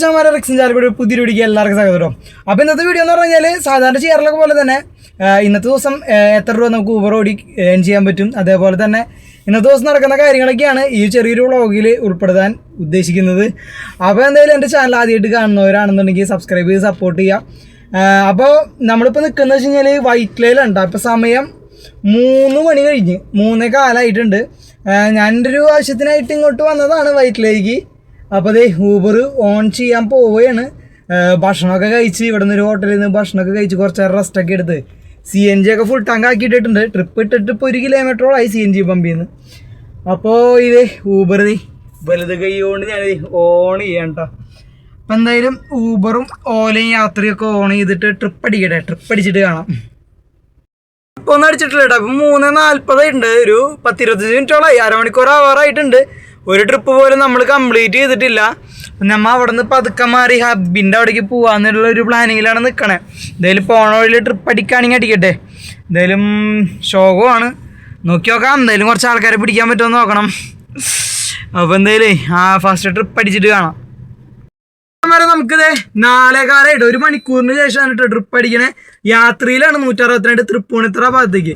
ചാമാരെ റിക്സിൻ ചാലക്കുടി പുതിയൊരു വീഡിയോ എല്ലാവർക്കും സ്വാഗതം അപ്പോൾ ഇന്നത്തെ വീഡിയോ എന്ന് പറഞ്ഞു കഴിഞ്ഞാൽ സാധാരണ ചെയ്യാറുള്ള പോലെ തന്നെ ഇന്നത്തെ ദിവസം എത്ര രൂപ നമുക്ക് ഊബർ ഓടി ഏൺ ചെയ്യാൻ പറ്റും? അതേപോലെ തന്നെ ഇന്നത്തെ ദിവസം നടക്കുന്ന കാര്യങ്ങളൊക്കെയാണ് ഈ ചെറിയൊരു വ്ളോഗിൽ ഉൾപ്പെടുത്താൻ ഉദ്ദേശിക്കുന്നത്. അപ്പോൾ എന്തായാലും എന്റെ ചാനൽ ആദ്യമായിട്ട് കാണുന്നവരാണെന്നുണ്ടെങ്കിൽ സബ്സ്ക്രൈബ് ചെയ്ത് സപ്പോർട്ട് ചെയ്യുക അപ്പോൾ നമ്മളിപ്പോൾ നിൽക്കുന്നത് വെച്ച് കഴിഞ്ഞാൽ വൈറ്റ് ലൈലുണ്ട് അപ്പോൾ സമയം മൂന്ന് മണി കഴിഞ്ഞ് മൂന്നേ കാലമായിട്ടുണ്ട് ഞാൻ എന്റെ ഒരു ആവശ്യത്തിനായിട്ട് ഇങ്ങോട്ട് വന്നതാണ് വൈറ്റിലേക്ക്. അപ്പോൾ അതേ ഊബർ ഓൺ ചെയ്യാൻ പോവുകയാണ്. ഭക്ഷണമൊക്കെ കഴിച്ച് ഇവിടെ നിന്ന് ഒരു ഹോട്ടലിൽ നിന്ന് ഭക്ഷണമൊക്കെ കഴിച്ച് കുറച്ച് നേരം റെസ്റ്റൊക്കെ എടുത്ത് സി എൻ ജി ഒക്കെ ഫുൾ ടാങ്ക് ആക്കിയിട്ടിട്ടുണ്ട്. ട്രിപ്പ് ഇട്ടിട്ട് ഇപ്പോൾ ഒരു കിലോമീറ്ററോളായി സി എൻ ജി പമ്പിൽ നിന്ന്. അപ്പോൾ ഇത് ഊബർ വലുത് കൈ കൊണ്ട് ഞാൻ ഓൺ ചെയ്യാം കേട്ടോ അപ്പം എന്തായാലും ഊബറും ഓലയും യാത്രയൊക്കെ ഓൺ ചെയ്തിട്ട് ട്രിപ്പ് അടിക്കട്ടെ. ട്രിപ്പ് അടിച്ചിട്ട് കാണാം. ഇപ്പൊ ഒന്നും അടിച്ചിട്ടില്ല കേട്ടോ അപ്പം മൂന്ന് നാൽപ്പതായിട്ടുണ്ട് ഒരു പത്തിരുപത്തഞ്ച് മിനിറ്റോളായി അരമണിക്കൂർ ആവാറായിട്ടുണ്ട് ഒരു ട്രിപ്പ് പോലും നമ്മൾ കംപ്ലീറ്റ് ചെയ്തിട്ടില്ല. നമ്മൾ അവിടെ നിന്ന് പതുക്കെ മാറി ഹബിന്റെ അവിടേക്ക് പോകാമെന്നുള്ള ഒരു പ്ലാനിങ്ങിലാണ് നിൽക്കണേ എന്തായാലും പോണ വഴിയിൽ ട്രിപ്പ് അടിക്കുകയാണെങ്കിൽ അടിക്കട്ടെ. എന്തായാലും ശോകമാണ് നോക്കി നോക്കാം. എന്തായാലും കുറച്ച് ആൾക്കാരെ പിടിക്കാൻ പറ്റുമോ നോക്കണം. അപ്പോൾ എന്തായാലും ആ ഫസ്റ്റ് ട്രിപ്പ് അടിച്ചിട്ട് കാണാം. വരെ നമുക്കിത് നാലേകാലായിട്ട് ഒരു മണിക്കൂറിന് ശേഷമാണ് കേട്ടോ ട്രിപ്പ് അടിക്കണേ. യാത്രയിലാണ് നൂറ്റി അറുപത്തിരണ്ട് തൃപ്പൂണിത്തറ ഭാഗത്തേക്ക്.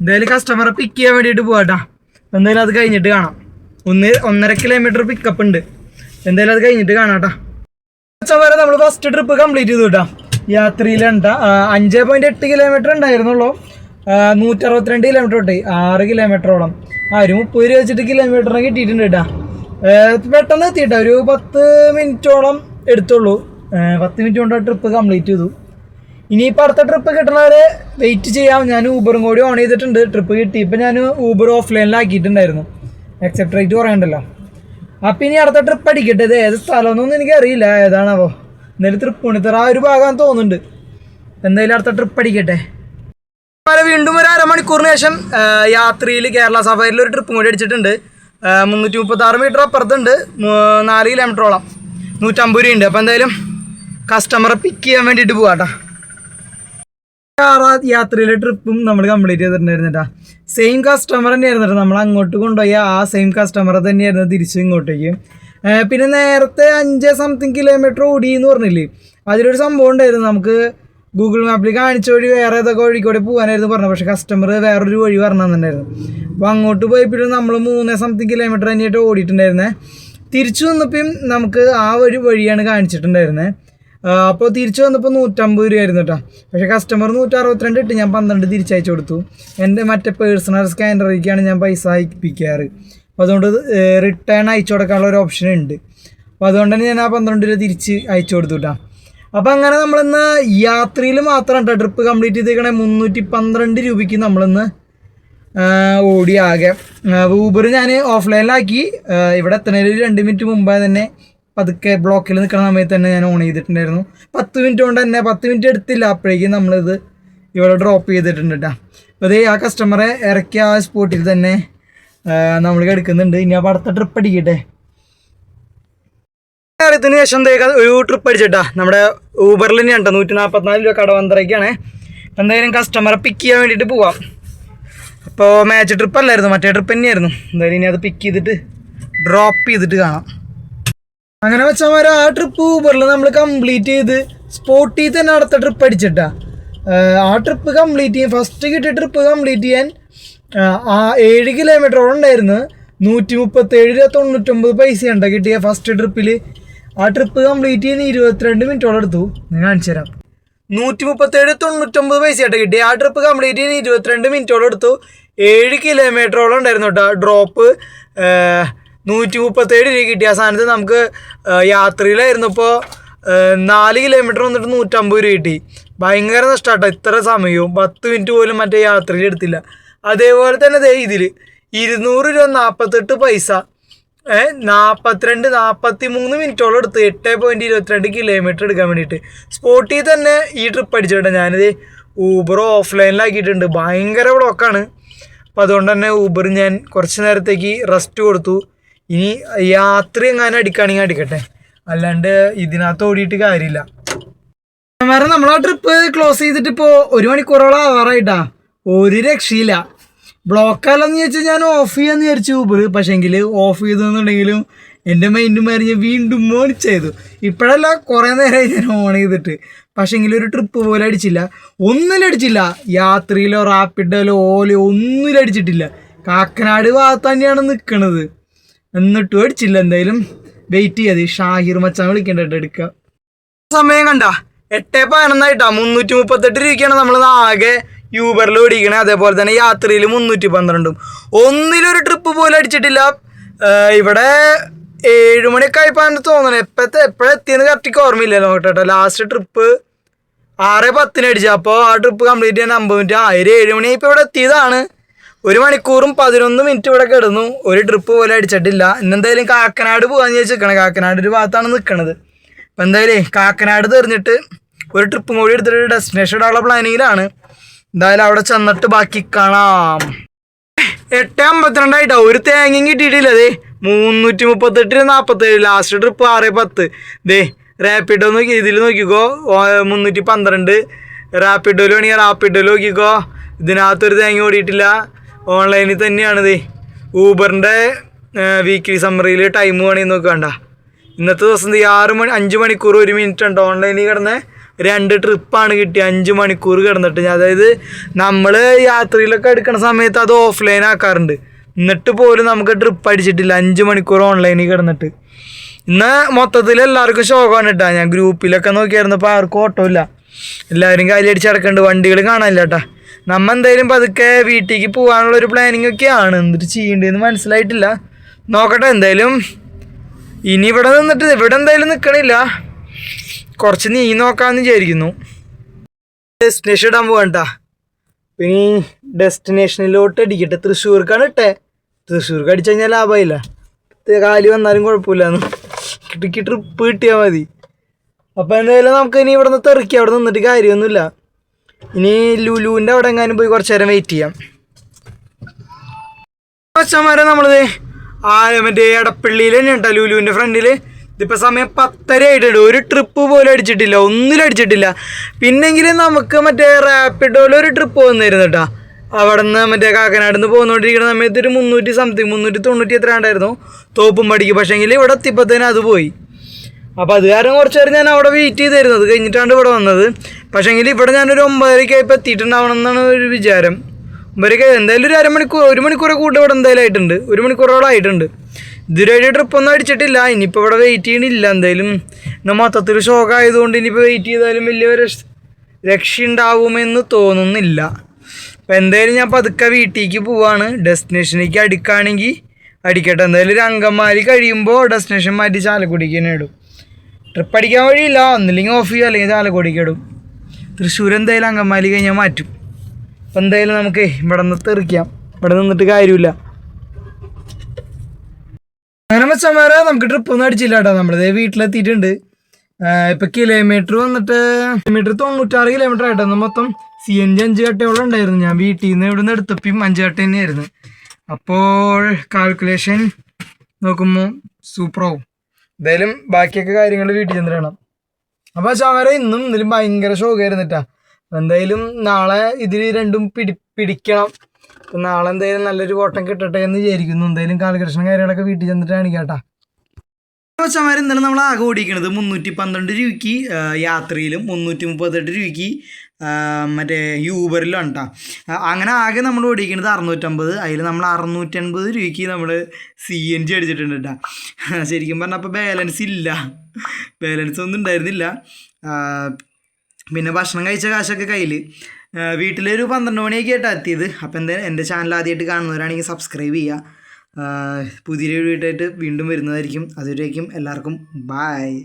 എന്തായാലും കസ്റ്റമറെ പിക്ക് ചെയ്യാൻ വേണ്ടിയിട്ട് പോവാട്ടാ. എന്തായാലും അത് കഴിഞ്ഞിട്ട് കാണാം. ഒന്ന് ഒന്നര കിലോമീറ്റർ പിക്കപ്പ് ഉണ്ട്. എന്തായാലും അത് കഴിഞ്ഞിട്ട് കാണാട്ടാ. വരെ നമ്മൾ ഫസ്റ്റ് ട്രിപ്പ് കംപ്ലീറ്റ് ചെയ്തു കേട്ടോ യാത്രയിലുണ്ട. അഞ്ച് പോയിന്റ് എട്ട് കിലോമീറ്റർ ഉണ്ടായിരുന്നുള്ളൂ. നൂറ്റി അറുപത്തിരണ്ട് കിലോമീറ്റർ തൊട്ട് ആറ് കിലോമീറ്ററോളം ആ ഒരു മുപ്പത് രൂപ വെച്ചിട്ട് കിലോമീറ്ററിന് കിട്ടിയിട്ടുണ്ട് കേട്ടാ പെട്ടെന്ന് എത്തിയിട്ടാ. ഒരു പത്ത് മിനിറ്റോളം എടുത്തുള്ളൂ. പത്ത് മിനിറ്റ് കൊണ്ട് ട്രിപ്പ് കംപ്ലീറ്റ് ചെയ്തു. ഇനിയിപ്പോൾ അടുത്ത ട്രിപ്പ് കിട്ടണവരെ വെയിറ്റ് ചെയ്യാം. ഞാൻ ഊബറും കൂടി ഓൺ ചെയ്തിട്ടുണ്ട്. ട്രിപ്പ് കിട്ടി. ഇപ്പം ഞാൻ ഊബർ ഓഫ്ലൈനിലാക്കിയിട്ടുണ്ടായിരുന്നു എക്സെപ്റ്റ് റേറ്റ് പറയണ്ടല്ലോ. അപ്പം ഇനി അടുത്ത ട്രിപ്പ് അടിക്കട്ടെ. ഇത് ഏത് സ്ഥലമൊന്നും എനിക്കറിയില്ല. ഏതാണാവോ? എന്തായാലും തൃപ്പൂണിത്തറ ആ ഒരു ഭാഗം തോന്നുന്നുണ്ട്. എന്തായാലും അടുത്ത ട്രിപ്പ് അടിക്കട്ടെ. വീണ്ടും ഒരു അരമണിക്കൂറിന് ശേഷം യാത്രയിൽ കേരള സഫാരിയിൽ ഒരു ട്രിപ്പും കൂടി അടിച്ചിട്ടുണ്ട്. മുന്നൂറ്റി മുപ്പത്താറ് മീറ്റർ അപ്പുറത്തുണ്ട്. നാല് കിലോമീറ്ററോളം നൂറ്റമ്പത് രൂപയുണ്ട്. അപ്പോൾ എന്തായാലും കസ്റ്റമറെ പിക്ക് ചെയ്യാൻ വേണ്ടിയിട്ട് പോവാട്ടോ. ആറാ യാത്രയിലെ ട്രിപ്പും നമ്മൾ കംപ്ലീറ്റ് ചെയ്തിട്ടുണ്ടായിരുന്നു കേട്ടോ സെയിം കസ്റ്റമർ തന്നെയായിരുന്നു നമ്മൾ അങ്ങോട്ട് കൊണ്ടുപോയി ആ സെയിം കസ്റ്റമർ തന്നെയായിരുന്നു തിരിച്ച് ഇങ്ങോട്ടേക്ക്. പിന്നെ നേരത്തെ അഞ്ച് സംതിങ് കിലോമീറ്റർ ഓടി എന്ന് പറഞ്ഞില്ലേ? അതിലൊരു സംഭവം ഉണ്ടായിരുന്നു. നമുക്ക് ഗൂഗിൾ മാപ്പിൽ കാണിച്ച വഴി വേറെ ഏതൊക്കെ വഴിക്കൂടെ കൂടെ പോകാനായിരുന്നു പറഞ്ഞത്. പക്ഷേ കസ്റ്റമർ വേറൊരു വഴി പറഞ്ഞു തന്നിട്ടുണ്ടായിരുന്നു അപ്പോൾ അങ്ങോട്ട് പോയപ്പോഴും നമ്മൾ മൂന്ന് സംതിങ് കിലോമീറ്റർ തന്നെയായിട്ട് ഓടിയിട്ടുണ്ടായിരുന്നേ. തിരിച്ചു വന്നപ്പം നമുക്ക് ആ ഒരു വഴിയാണ് കാണിച്ചിട്ടുണ്ടായിരുന്നത് അപ്പോൾ തിരിച്ചു വന്നപ്പോൾ നൂറ്റമ്പത് രൂപയായിരുന്നു കേട്ടോ പക്ഷേ കസ്റ്റമർ നൂറ്ററുപത്തിരണ്ട് ഇട്ട് ഞാൻ പന്ത്രണ്ട് തിരിച്ചയച്ചു കൊടുത്തു. എന്റെ മറ്റേ പേഴ്സണൽ സ്കാനറിലേക്കാണ് ഞാൻ പൈസ അയപ്പിക്കാറ്. അപ്പോൾ അതുകൊണ്ട് റിട്ടേൺ അയച്ചു കൊടുക്കാനുള്ള ഒരു ഓപ്ഷൻ ഉണ്ട്. അപ്പോൾ അതുകൊണ്ട് തന്നെ ഞാൻ ആ പന്ത്രണ്ട് രൂപ തിരിച്ച് അയച്ചു കൊടുത്തു കേട്ടോ അപ്പോൾ അങ്ങനെ നമ്മളിന്ന് യാത്രയിൽ മാത്രം കേട്ടോ ട്രിപ്പ് കംപ്ലീറ്റ് ചെയ്തേക്കണേ. മുന്നൂറ്റി പന്ത്രണ്ട് രൂപയ്ക്ക് നമ്മളിന്ന് ഓടി ആകെ. ഊബർ ഞാൻ ഓഫ്ലൈനിലാക്കി ഇവിടെ എത്തുന്നതിൽ രണ്ട് മിനിറ്റ് മുമ്പേ തന്നെ പതുക്കെ ബ്ലോക്കിൽ നിൽക്കുന്ന സമയത്ത് തന്നെ ഞാൻ ഓൺ ചെയ്തിട്ടുണ്ടായിരുന്നു. പത്ത് മിനിറ്റ് കൊണ്ട് തന്നെ പത്ത് മിനിറ്റ് എടുത്തില്ല. അപ്പോഴേക്കും നമ്മളിത് ഇവിടെ ഡ്രോപ്പ് ചെയ്തിട്ടുണ്ട് കേട്ടോ അതേ ആ കസ്റ്റമറെ ഇറക്കിയ ആ സ്പോട്ടിൽ തന്നെ നമ്മൾ എടുക്കുന്നുണ്ട് ഇനി അപ്പോൾ അടുത്ത ട്രിപ്പ് അടിക്കട്ടെ. നേരത്തിന് ശേഷം എന്തായാലും ഒരു ട്രിപ്പ് അടിച്ചിട്ടാ നമ്മുടെ ഊബറിൽ തന്നെ ഉണ്ടോ നൂറ്റി നാൽപ്പത്തിനാല് രൂപ കടവന്തരയ്ക്കാണ്. എന്തായാലും കസ്റ്റമറെ പിക്ക് ചെയ്യാൻ വേണ്ടിയിട്ട് പോവാം. അപ്പോൾ മാച്ച് ട്രിപ്പ് അല്ലായിരുന്നു. മറ്റേ ട്രിപ്പ് തന്നെയായിരുന്നു. എന്തായാലും ഇനി അത് പിക്ക് ചെയ്തിട്ട് ഡ്രോപ്പ് ചെയ്തിട്ട് കാണാം. അങ്ങനെ വെച്ചാൽ ആ ട്രിപ്പ് ഊബറിൽ നമ്മൾ കംപ്ലീറ്റ് ചെയ്ത് സ്പോട്ടിൽ തന്നെ അടുത്ത ട്രിപ്പ് അടിച്ചിട്ടാ. ആ ട്രിപ്പ് കംപ്ലീറ്റ് ചെയ്യാൻ ഫസ്റ്റ് കിട്ടിയ ട്രിപ്പ് കംപ്ലീറ്റ് ചെയ്യാൻ ആ ഏഴ് കിലോമീറ്ററോളം ഉണ്ടായിരുന്നു. നൂറ്റി മുപ്പത്തേഴ് തൊണ്ണൂറ്റൊമ്പത് പൈസയുണ്ടോ കിട്ടിയ ഫസ്റ്റ് ട്രിപ്പിൽ ആ ട്രിപ്പ് കംപ്ലീറ്റ് ചെയ്യാൻ ഇരുപത്തിരണ്ട് മിനിറ്റോളം എടുത്തു. ഞാൻ കാണിച്ചു തരാം. നൂറ്റി മുപ്പത്തേഴ് തൊണ്ണൂറ്റൊമ്പത് പൈസയായിട്ട് കിട്ടി ആ ട്രിപ്പ് കംപ്ലീറ്റ് ചെയ്യാൻ ഇരുപത്തിരണ്ട് മിനിറ്റോളം എടുത്തു. ഏഴ് കിലോമീറ്ററോളം ഉണ്ടായിരുന്നു കേട്ടോ ഡ്രോപ്പ് നൂറ്റി മുപ്പത്തേഴ് രൂപ കിട്ടി. ആ സാധനത്ത് നമുക്ക് യാത്രയിലായിരുന്നപ്പോൾ നാല് കിലോമീറ്റർ വന്നിട്ട് നൂറ്റമ്പത് രൂപ കിട്ടി. ഭയങ്കര നഷ്ടമാട്ടോ ഇത്ര സമയവും. പത്ത് മിനിറ്റ് പോലും മറ്റേ യാത്രയിൽ എടുത്തില്ല. അതേപോലെ തന്നെ ദേ ഇതിൽ ഇരുന്നൂറ് രൂപ നാൽപ്പത്തെട്ട് പൈസ. നാൽപ്പത്തിരണ്ട് നാൽപ്പത്തി മൂന്ന് മിനിറ്റോളം എടുത്ത് എട്ട് പോയിന്റ് ഇരുപത്തിരണ്ട് കിലോമീറ്റർ എടുക്കാൻ വേണ്ടിയിട്ട്. സ്പോട്ടിൽ തന്നെ ഈ ട്രിപ്പ് അടിച്ചിട്ട് ഞാനിത് ഊബർ ഓഫ്ലൈനിലാക്കിയിട്ടുണ്ട് ഭയങ്കര ബ്ലോക്കാണ് അപ്പോൾ അതുകൊണ്ട് തന്നെ ഊബർ ഞാൻ കുറച്ച് നേരത്തേക്ക് റെസ്റ്റ് കൊടുത്തു. ഇനി യാത്ര എങ്ങാനും അടിക്കുകയാണെങ്കിൽ അടിക്കട്ടെ. അല്ലാണ്ട് ഇതിനകത്ത് ഓടിയിട്ട് കാര്യമില്ല. വേറെ നമ്മളാ ട്രിപ്പ് ക്ലോസ് ചെയ്തിട്ട് ഇപ്പോൾ ഒരു മണിക്കൂറോളം ആവാറായിട്ടാ. ഒരു രക്ഷയില്ല. ബ്ലോക്ക് അല്ലെന്ന് ചോദിച്ചാൽ ഞാൻ ഓഫ് ചെയ്യാന്ന് വിചാരിച്ചു ഊബർ പക്ഷേങ്കിൽ ഓഫ് ചെയ്തെന്നുണ്ടെങ്കിലും എന്റെ മൈൻഡ് മാറി ഞാൻ വീണ്ടും ഓൺ ചെയ്തു. ഇപ്പോഴല്ല കുറേ നേരമായി ഞാൻ ഓൺ ചെയ്തിട്ട്. എങ്കിലും ഒരു ട്രിപ്പ് പോലെ അടിച്ചില്ല. ഒന്നിലും അടിച്ചില്ല. യാത്രയിലോ റാപ്പിഡോ ഓലോ ഒന്നിലും അടിച്ചിട്ടില്ല. കാക്കനാട് ഭാഗത്ത് തന്നെയാണ് നിൽക്കണത് എന്നിട്ടും അടിച്ചില്ല എന്തായാലും. വെയിറ്റ് ചെയ്യാതെ ഷാഹിർ മച്ചാൻ വിളിക്കേണ്ടിട്ട് എടുക്കുക സമയം കണ്ട എട്ട് പതിനൊന്നായിട്ടാ മുന്നൂറ്റി മുപ്പത്തെട്ട് രൂപയ്ക്കാണ് നമ്മൾ ആകെ യൂബറിൽ ഓടിക്കണേ. അതേപോലെ തന്നെ യാത്രയിൽ മുന്നൂറ്റി പന്ത്രണ്ടും ഒന്നിലൊരു ട്രിപ്പ് പോലും അടിച്ചിട്ടില്ല. ഇവിടെ ഏഴ് മണിയൊക്കെ ആയപ്പോഴാണ് തോന്നണേ. എപ്പോഴത്തെ എപ്പോഴെത്തിയെന്ന് കറക്റ്റ് ഓർമ്മയില്ലല്ലോ കേട്ടോ. ലാസ്റ്റ് ട്രിപ്പ് ആറ് പത്തിന് അടിച്ചു അപ്പോൾ ആ ട്രിപ്പ് കംപ്ലീറ്റ് ചെയ്യാൻ അമ്പത് മിനിറ്റ് ആയിരം ഏഴ് മണി ഇപ്പോൾ ഇവിടെ എത്തിയതാണ്. ഒരു മണിക്കൂറും പതിനൊന്ന് മിനിറ്റ് ഇവിടെ കിടന്നു. ഒരു ട്രിപ്പ് പോലെ അടിച്ചിട്ടില്ല. ഇന്നെന്തായാലും കാക്കനാട് പോകാൻ ചോദിച്ചിരിക്കണേ കാക്കനാട് ഒരു ഭാഗത്താണ് നിൽക്കണത് അപ്പം എന്തായാലും കാക്കനാട് തീർന്നിട്ട് ഒരു ട്രിപ്പ് കൂടി എടുത്തിട്ട് ഡെസ്റ്റിനേഷൻ ഇടാനുള്ള പ്ലാനിങ്ങിലാണ് എന്തായാലും അവിടെ ചെന്നിട്ട് ബാക്കി കാണാം. എട്ട് അമ്പത്തിരണ്ടായിട്ടോ? ഒരു തേങ്ങയും കിട്ടിയിട്ടില്ല ദേ. മുന്നൂറ്റി മുപ്പത്തെട്ടിന് നാൽപ്പത്തേഴ് ലാസ്റ്റ് ട്രിപ്പ് ആറ് പത്ത്. ദേ റാപ്പിഡോ നോക്കി. ഇതിൽ നോക്കിക്കോ. മുന്നൂറ്റി പന്ത്രണ്ട്. റാപ്പിഡോയിൽ വേണമെങ്കിൽ റാപ്പിഡോയിൽ നോക്കിക്കോ. ഇതിനകത്തൊരു തേങ്ങ ഓടിയിട്ടില്ല. ഓൺലൈനിൽ തന്നെയാണ് ദേ ഊബറിന്റെ വീക്ക്ലി സമ്മറിയിൽ ടൈം വേണമെങ്കിൽ നോക്കണ്ട ഇന്നത്തെ ദിവസം ആറ് മണി അഞ്ച് മണിക്കൂർ ഒരു മിനിറ്റ് ഉണ്ട്. ഓൺലൈനിൽ കിടന്ന് രണ്ട് ട്രിപ്പാണ് കിട്ടിയത് അഞ്ച് മണിക്കൂർ കിടന്നിട്ട്. അതായത് നമ്മൾ യാത്രയിലൊക്കെ എടുക്കുന്ന സമയത്ത് അത് ഓഫ്ലൈൻ ആക്കാറുണ്ട്. എന്നിട്ട് പോലും നമുക്ക് ട്രിപ്പ് അടിച്ചിട്ടില്ല. അഞ്ച് മണിക്കൂർ ഓൺലൈനിൽ കിടന്നിട്ട്. ഇന്ന് മൊത്തത്തിൽ എല്ലാവർക്കും ശോകമാണ് കേട്ടോ. ഞാൻ ഗ്രൂപ്പിലൊക്കെ നോക്കിയായിരുന്നപ്പോൾ ആർക്കും ഓട്ടോ ഇല്ല എല്ലാവരും കാലടിച്ച് കിടക്കുന്നുണ്ട് വണ്ടികൾ കാണാനില്ല കേട്ടാ. നമ്മ എന്തായാലും പതുക്കെ വീട്ടിലേക്ക് പോകാനുള്ള ഒരു പ്ലാനിങ് ആണ് എന്നിട്ട് ചെയ്യേണ്ടതെന്ന് മനസ്സിലായിട്ടില്ല. നോക്കട്ടെ എന്തായാലും ഇനി ഇവിടെ നിന്നിട്ട് ഇവിടെ എന്തായാലും നിൽക്കണില്ല കുറച്ച് നീ നോക്കാമെന്ന് വിചാരിക്കുന്നു. ഡെസ്റ്റിനേഷൻ ഇടാൻ പോകണ്ട പിന്നെ ഡെസ്റ്റിനേഷനിലോട്ട് അടിക്കട്ടെ തൃശ്ശൂർക്കാണ് ഇട്ടെ. തൃശ്ശൂർക്ക് അടിച്ചു കഴിഞ്ഞാൽ ലാഭമായില്ല കാലി വന്നാലും കുഴപ്പമില്ലാന്ന്. കിട്ടിക്ക് ട്രിപ്പ് കിട്ടിയാൽ മതി. അപ്പോൾ എന്തായാലും നമുക്ക് ഇനി ഇവിടെ നിന്ന് തെറിക്കാം അവിടെ നിന്നിട്ട് കാര്യമൊന്നുമില്ല. ഇനി ലുലുവിന്റെ അവിടെ എങ്ങാനും പോയി കുറച്ച് നേരം വെയിറ്റ് ചെയ്യാം. അച്ഛന്മാരെ നമ്മളത് ആ മറ്റേ എടപ്പള്ളിയിൽ തന്നെ കേട്ടോ ലുലുവിന്റെ ഫ്രണ്ടിൽ ഇതിപ്പോൾ സമയം പത്തര ആയിട്ടുണ്ട്. ഒരു ട്രിപ്പ് പോലും അടിച്ചിട്ടില്ല. ഒന്നിലും അടിച്ചിട്ടില്ല. പിന്നെങ്കിലും നമുക്ക് മറ്റേ റാപ്പിഡ് റാപ്പിഡോയിൽ ഒരു ട്രിപ്പ് വന്നിരുന്നു കേട്ടോ അവിടെ നിന്ന് മറ്റേ കാക്കനാട് നിന്ന് പോന്നുകൊണ്ടിരിക്കുന്ന സമയത്ത് ഒരു മുന്നൂറ്റി സംതിങ് മുന്നൂറ്റി തൊണ്ണൂറ്റി എത്ര ഉണ്ടായിരുന്നു തോപ്പും പടിക്ക്. പക്ഷേങ്കിൽ ഇവിടെ എത്തിയപ്പോൾ തന്നെ അത് പോയി. അപ്പോൾ അത് കാരണം കുറച്ച് നേരം ഞാൻ അവിടെ വെയിറ്റ് ചെയ്തായിരുന്നു അത് കഴിഞ്ഞിട്ടാണ് ഇവിടെ വന്നത്. പക്ഷേങ്കിൽ ഇവിടെ ഞാനൊരു ഒമ്പതരയ്ക്ക് ഇപ്പം എത്തിയിട്ടുണ്ടാവണം എന്നാണ് ഒരു വിചാരം. ഒമ്പതരയ്ക്ക് എന്തായാലും ഒരു അരമണിക്കൂർ ഒരു മണിക്കൂറെ കൂട്ട് ഇവിടെ എന്തായാലും ആയിട്ടുണ്ട്. ഒരു മണിക്കൂറോളം ആയിട്ടുണ്ട്. ഇതുവരെ ട്രിപ്പ് ഒന്നും അടിച്ചിട്ടില്ല. ഇനിയിപ്പോൾ ഇവിടെ വെയിറ്റ് ചെയ്യണില്ല എന്തായാലും. എന്നാൽ മൊത്തത്തിൽ ഷോക്കായതുകൊണ്ട് ഇനിയിപ്പോൾ വെയിറ്റ് ചെയ്താലും വലിയ രക്ഷ ഉണ്ടാവുമെന്ന് തോന്നുന്നില്ല. അപ്പം എന്തായാലും ഞാൻ പതുക്കെ വീട്ടിലേക്ക് പോവാണ്. ഡെസ്റ്റിനേഷനിലേക്ക് അടിക്കുകയാണെങ്കിൽ അടിക്കട്ടെ. എന്തായാലും ഒരു അങ്കമാലി കഴിയുമ്പോൾ ഡെസ്റ്റിനേഷൻ മാറ്റി ചാലക്കുടിക്ക് തന്നെ ഇടും. ട്രിപ്പ് അടിക്കാൻ വഴിയില്ല. ഒന്നില്ലെങ്കിൽ ഓഫ് ചെയ്യുക അല്ലെങ്കിൽ ചാലക്കുടിക്ക് ഇടും. തൃശ്ശൂർ എന്തായാലും അങ്കമാലി കഴിഞ്ഞാൽ മാറ്റും. അപ്പം എന്തായാലും നമുക്ക് ഇവിടെ നിന്ന് തെറിക്കാം. ഇവിടെ നിന്നിട്ട് കാര്യമില്ല. അങ്ങനെ വെച്ചമാരെ നമുക്ക് ട്രിപ്പ് ഒന്നും അടിച്ചില്ല കേട്ടോ. നമ്മളിത് വീട്ടിലെത്തിയിട്ടുണ്ട്. ഇപ്പം കിലോമീറ്റർ വന്നിട്ട് കിലോമീറ്റർ തൊണ്ണൂറ്റാറ് കിലോമീറ്റർ ആയിട്ടാണ് മൊത്തം സി എൻ ജി അഞ്ച് കട്ടയോളം ഉണ്ടായിരുന്നു. ഞാൻ വീട്ടിൽ നിന്ന് ഇവിടെ നിന്ന് എടുത്തപ്പം അഞ്ച് കട്ട തന്നെയായിരുന്നു. അപ്പോൾ കാൽക്കുലേഷൻ നോക്കുമ്പോൾ സൂപ്പറാവും എന്തായാലും ബാക്കിയൊക്കെ കാര്യങ്ങൾ വീട്ടിൽ ചെന്നിട്ട് വേണം അപ്പോൾ ചവര ഇന്നും ഇതിലും ഭയങ്കര ഷോക്കായിരുന്നിട്ടാ എന്തായാലും നാളെ ഇതിൽ രണ്ടും പിടി പിടിക്കണം. നാളെ എന്തായാലും നല്ലൊരു ഓട്ടം കിട്ടട്ടെ എന്ന് വിചാരിക്കുന്നു. എന്തായാലും കാലകൃഷ്ണൻ കാര്യങ്ങളൊക്കെ വീട്ടിൽ ചെന്നിട്ട് കാണിക്കാട്ടാ. കൊച്ചമാർ ഇന്നലെ നമ്മൾ ആകെ ഓടിക്കണത് മുന്നൂറ്റി പന്ത്രണ്ട് രൂപയ്ക്ക് യാത്രയിലും മുന്നൂറ്റി മുപ്പത്തെട്ട് രൂപയ്ക്ക് മറ്റേ യൂബറിലാണ് കേട്ടോ അങ്ങനെ ആകെ നമ്മൾ ഓടിക്കുന്നത് അറുന്നൂറ്റമ്പത്. അതിൽ നമ്മൾ അറുന്നൂറ്റൻപത് രൂപയ്ക്ക് നമ്മൾ സി എൻ ജി അടിച്ചിട്ടുണ്ട് കേട്ടോ ശരിക്കും പറഞ്ഞാൽ അപ്പോൾ ബാലൻസ് ഇല്ല. ബാലൻസ് ഒന്നും ഉണ്ടായിരുന്നില്ല. പിന്നെ ഭക്ഷണം കഴിച്ച കാശൊക്കെ കയ്യിൽ വീട്ടിലൊരു പന്ത്രണ്ട് മണിയൊക്കെ ആയിട്ടാണ് എത്തിയത്. അപ്പോൾ എന്താ എന്റെ ചാനൽ ആദ്യമായിട്ട് കാണുന്നവരാണെങ്കിൽ സബ്സ്ക്രൈബ് ചെയ്യുക പുതിയൊരു വീട്ടായിട്ട് വീണ്ടും വരുന്നതായിരിക്കും. അതുവരേക്കും എല്ലാവർക്കും ബായ്